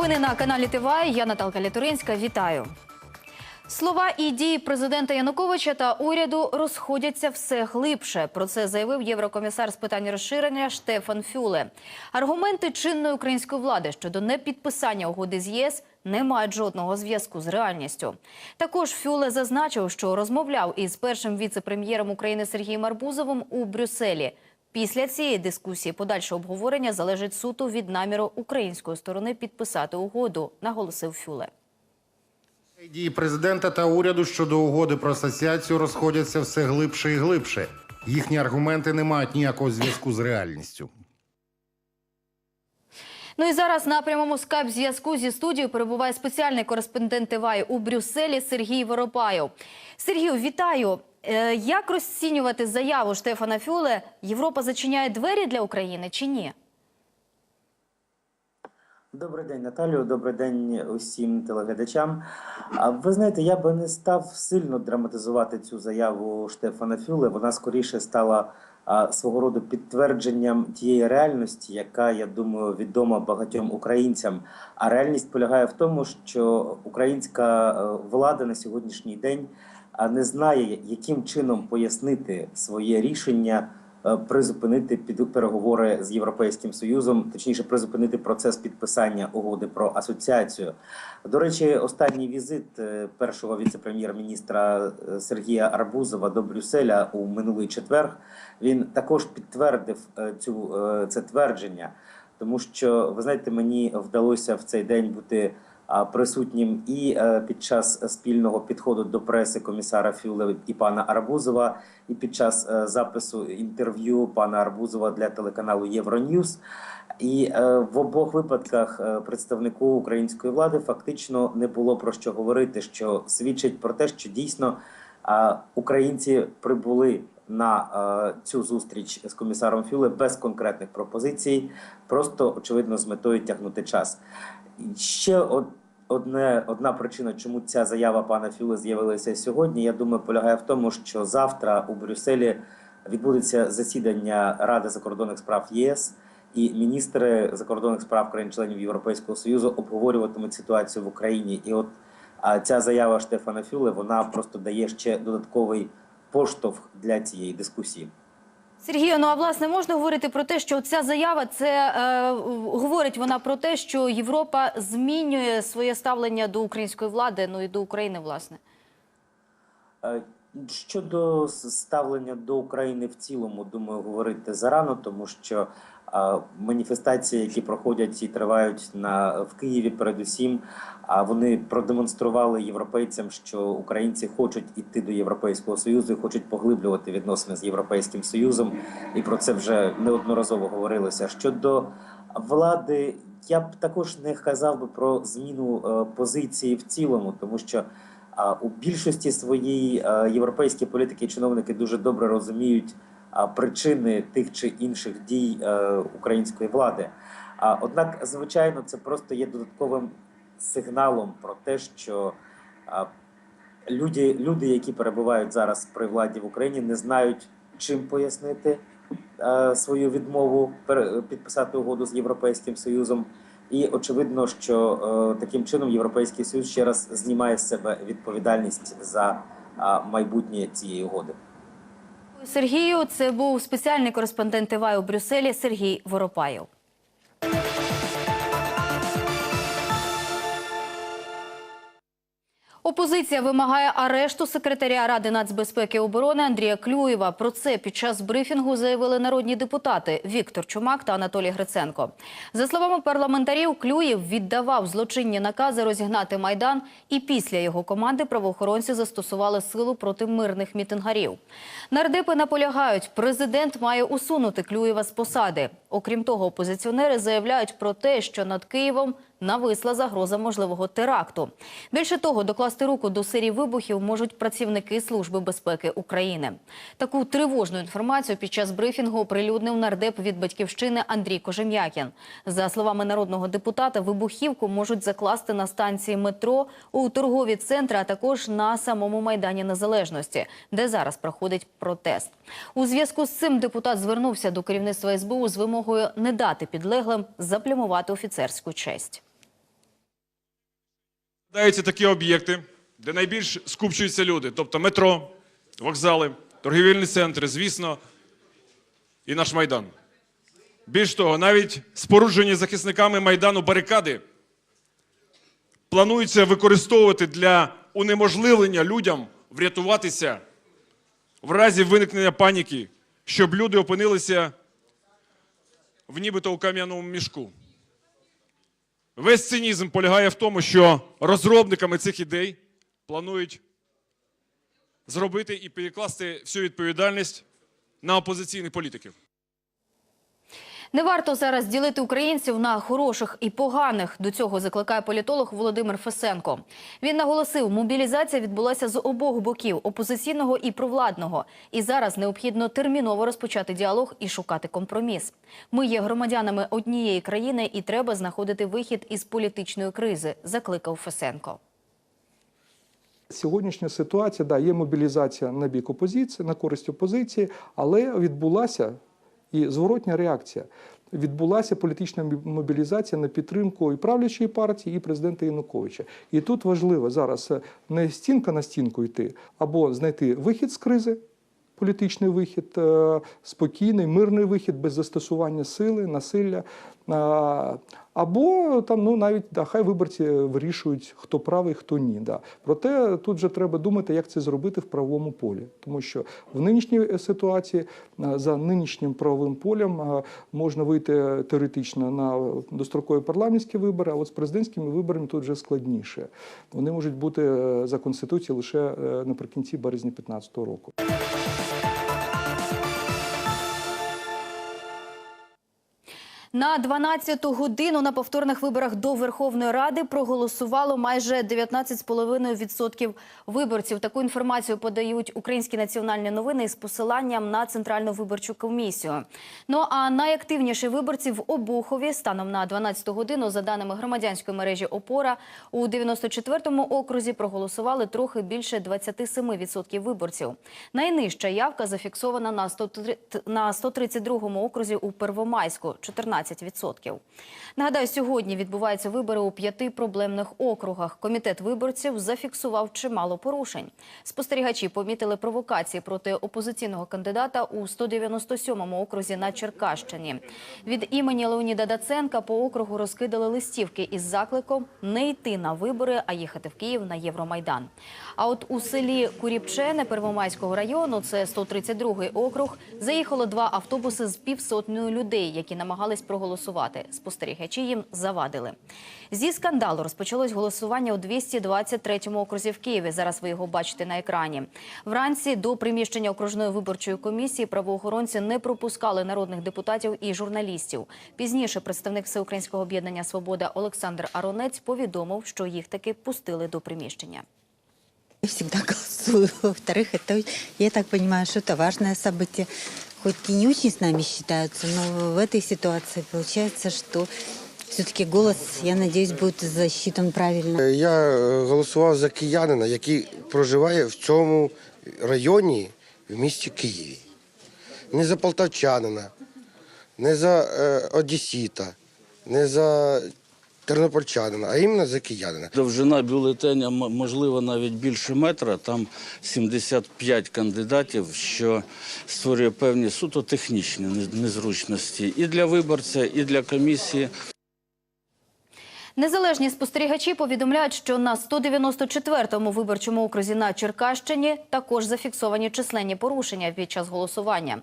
Новини на каналі ТВА. Я Наталка Літуринська. Вітаю. Слова і дії президента Януковича та уряду розходяться все глибше. Про це заявив єврокомісар з питань розширення Штефан Фюле. Аргументи чинної української влади щодо непідписання угоди з ЄС не мають жодного зв'язку з реальністю. Також Фюле зазначив, що розмовляв із першим віце-прем'єром України Сергієм Арбузовим у Брюсселі. Після цієї дискусії подальше обговорення залежить суто від наміру української сторони підписати угоду, наголосив Фюле. Дії президента та уряду щодо угоди про асоціацію розходяться все глибше і глибше. Їхні аргументи не мають ніякого зв'язку з реальністю. Ну і зараз на прямому скайп зв'язку зі студією перебуває спеціальний кореспондент ТВА у Брюсселі Сергій Воропаєв. Сергію, вітаю. Е, Як розцінювати заяву Штефана Фюле? Європа зачиняє двері для України чи ні? Добрий день, Наталію. Добрий день усім телеглядачам. Ви знаєте, я би не став сильно драматизувати цю заяву Штефана Фюле. Вона скоріше стала свого роду підтвердженням тієї реальності, яка я думаю відома багатьом українцям. А реальність полягає в тому, що українська е, влада на сьогоднішній день не знає, яким чином пояснити своє рішення е, призупинити під переговори з європейським союзом, точніше, призупинити процес підписання угоди про асоціацію. До речі, останній візит е, першого віце-прем'єр-міністра е, Сергія Арбузова до Брюсселя у минулий четвер він також підтвердив цю це твердження, тому що ви знаєте, мені вдалося в цей день бути а, присутнім і е, під час спільного підходу до преси комісара Фюле і пана Арбузова, і під час е, запису інтерв'ю пана Арбузова для телеканалу Євроньюз. І е, в обох випадках представнику української влади фактично не було про що говорити, що свідчить про те, що дійсно українці прибули на цю зустріч з комісаром Фюле без конкретних пропозицій, просто очевидно з метою тягнути час. Ще од- одне, одна причина, чому ця заява пана Фюле з'явилася сьогодні, я думаю, полягає в тому, що завтра у Брюсселі відбудеться засідання Ради закордонних справ ЄС, і міністри закордонних справ країн-членів Європейського Союзу обговорюватимуть ситуацію в Україні. І от ця заява Штефана Фюле вона просто дає ще додатковий поштовх для цієї дискусії. Сергію, ну а власне можна говорити про те, що ця заява це е, говорить вона про те, що Європа змінює своє ставлення до української влади, ну і до України, власне. Щодо ставлення до України в цілому, думаю, говорити зарано, тому що маніфестації, які проходять і тривають на в Києві, передусім, а вони продемонстрували європейцям, що українці хочуть іти до Європейського союзу, і хочуть поглиблювати відносини з Європейським Союзом, і про це вже неодноразово говорилося. Щодо влади, я б також не казав би про зміну е, позиції в цілому, тому що. У більшості своїй е, європейські політики і чиновники дуже добре розуміють причини тих чи інших дій е, української влади. Однак, звичайно, це просто є додатковим сигналом про те, що люди, люди, які перебувають зараз при владі в Україні, не знають, чим пояснити е, свою відмову підписати угоду з Європейським Союзом. І очевидно, що е, таким чином Європейський Союз ще раз знімає з себе відповідальність за майбутнє цієї угоди. Сергію, це був спеціальний кореспондент ТВА у Брюсселі Сергій Воропаєв. Опозиція вимагає арешту секретаря Ради нацбезпеки і оборони Андрія Клюєва. Про це під час брифінгу заявили народні депутати Віктор Чумак та Анатолій Гриценко. За словами парламентарів, Клюєв віддавав злочинні накази розігнати майдан, і після його команди правоохоронці застосували силу проти мирних мітингарів. Нардепи наполягають, президент має усунути Клюєва з посади. Окрім того, опозиціонери заявляють про те, що над Києвом нависла загроза можливого теракту. Більше того, докласти руку до серії вибухів можуть працівники Служби безпеки України. Таку тривожну інформацію під час брифінгу оприлюднив нардеп від батьківщини Андрій Кожем'якін. За словами народного депутата, вибухівку можуть закласти на станції метро у торгові центри, а також на самому майдані Незалежності, де зараз проходить протест. У зв'язку з цим депутат звернувся до керівництва СБУ з вимогою не дати підлеглим заплямувати офіцерську честь. Даються такі об'єкти, де найбільш скупчуються люди, тобто метро, вокзали, торгівельні центри, звісно, і наш Майдан. Більш того, навіть споруджені захисниками Майдану барикади планується використовувати для унеможливлення людям врятуватися в разі виникнення паніки, щоб люди опинилися в нібито у кам'яному мішку. Весь цинізм полягає в тому, що розробниками цих ідей планують зробити і перекласти всю відповідальність на опозиційних політиків. Не варто зараз ділити українців на хороших і поганих. До цього закликає політолог Володимир Фесенко. Він наголосив, мобілізація відбулася з обох боків опозиційного і провладного. І зараз необхідно терміново розпочати діалог і шукати компроміс. Ми є громадянами однієї країни, і треба знаходити вихід із політичної кризи. Закликав Фесенко. Сьогоднішня ситуація, да, є мобілізація на бік опозиції, на користь опозиції, але відбулася і зворотня реакція. Відбулася політична мобілізація на підтримку і правлячої партії, і президента Януковича. І тут важливо зараз е, не стінка на стінку йти, або знайти вихід з кризи, політичний вихід, е, спокійний, мирний вихід без застосування сили, насилля. Або там ну навіть да, хай виборці вирішують, хто правий, хто ні. Да. Проте тут же треба думати, як це зробити в правовому полі, тому що в нинішній е, ситуації е, за нинішнім правовим полем е, можна вийти теоретично на дострокові парламентські вибори, а от з президентськими виборами тут вже складніше. Вони можуть бути е, за конституцією лише е, наприкінці березня 2015 року. На 12-ту годину на повторних виборах до Верховної Ради проголосувало майже 19,5% виборців. Таку інформацію подають українські національні новини із посиланням на Центральну виборчу комісію. Ну а найактивніші виборці в Обухові станом на 12-ту годину, за даними громадянської мережі ОПОРА, у 94-му окрузі проголосували трохи більше 27% виборців. Найнижча явка зафіксована на 103 на 132-му окрузі у Первомайську 14%. Нагадаю, сьогодні відбуваються вибори у п'яти проблемних округах. Комітет виборців зафіксував чимало порушень. Спостерігачі помітили провокації проти опозиційного кандидата у 197-му окрузі на Черкащині. Від імені Леоніда Даценка по округу розкидали листівки із закликом не йти на вибори, а їхати в Київ на Євромайдан. А от у селі Куріпчене Первомайського району, це 132-й округ, заїхало два автобуси з півсотнею людей, які намагались проголосувати. Спостерігачі їм завадили. Зі скандалу розпочалось голосування у 223-му окрузі в Києві. Зараз ви його бачите на екрані. Вранці до приміщення окружної виборчої комісії правоохоронці не пропускали народних депутатів і журналістів. Пізніше представник Всеукраїнського об'єднання Свобода Олександр Аронець повідомив, що їх таки пустили до приміщення. Я всегда голосую. Во-вторых, это, я так понимаю, что это важное событие. Хоть и не очень с нами считаются, но в этой ситуации получается, что все-таки голос, я надеюсь, будет засчитан правильно. Я е, голосував за киянина, який проживає в цьому районі в місті Києві. Не за полтавчанина, не за е, одесіта, не за тернопольчанина, а іменно за киянина. Довжина бюлетеня можливо навіть більше метра. Там 75 кандидатів, що створює певні суто технічні незручності і для виборця, і для комісії. Незалежні спостерігачі повідомляють, що на 194-му виборчому окрузі на Черкащині також зафіксовані численні порушення під час голосування.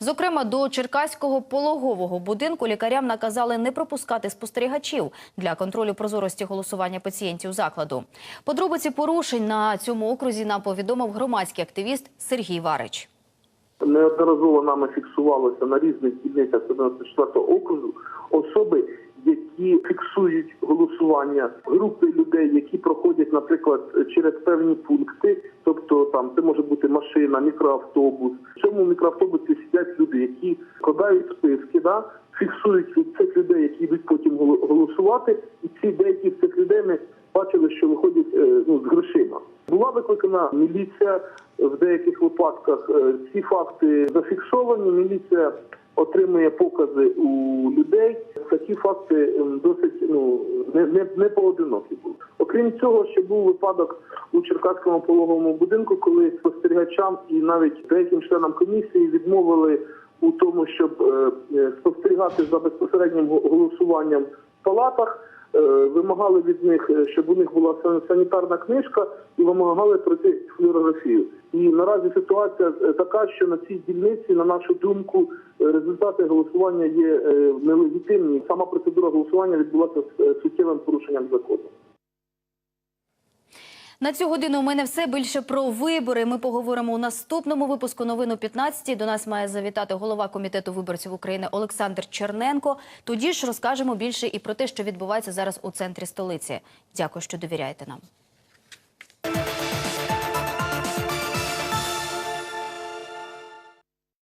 Зокрема, до черкаського пологового будинку лікарям наказали не пропускати спостерігачів для контролю прозорості голосування пацієнтів закладу. Подробиці порушень на цьому окрузі нам повідомив громадський активіст Сергій Варич. неодноразово нами фіксувалося на різних дільницях 94 округу особи, які фіксують голосування групи людей, які проходять, наприклад, через певні пункти, тобто там це може бути машина, мікроавтобус. В цьому мікроавтобусі сидять люди, які складають списки, да, фіксують цих людей, які йдуть потім голо- голосувати, і ці деякі з цих людей ми бачили, що виходять е, ну, з грошима. Була викликана міліція в деяких випадках. е, Ці факти зафіксовані. Міліція отримує покази у людей. Такі факти досить ну не, не, не поодинокі були. Окрім цього, ще був випадок у Черкаському пологовому будинку, коли спостерігачам і навіть деяким членам комісії відмовили у тому, щоб е, е, спостерігати за безпосереднім голосуванням в палатах. Е, Вимагали від них, е, щоб у них була санітарна книжка, і вимагали пройти флюорографію. І наразі ситуація е, така, що на цій дільниці, на нашу думку, результати голосування є нелегітимні. Сама процедура голосування відбулася з суттєвим порушенням закону. На цю годину у мене все більше про вибори. Ми поговоримо у наступному випуску новин о 15 До нас має завітати голова комітету виборців України Олександр Черненко. Тоді ж розкажемо більше і про те, що відбувається зараз у центрі столиці. Дякую, що довіряєте нам.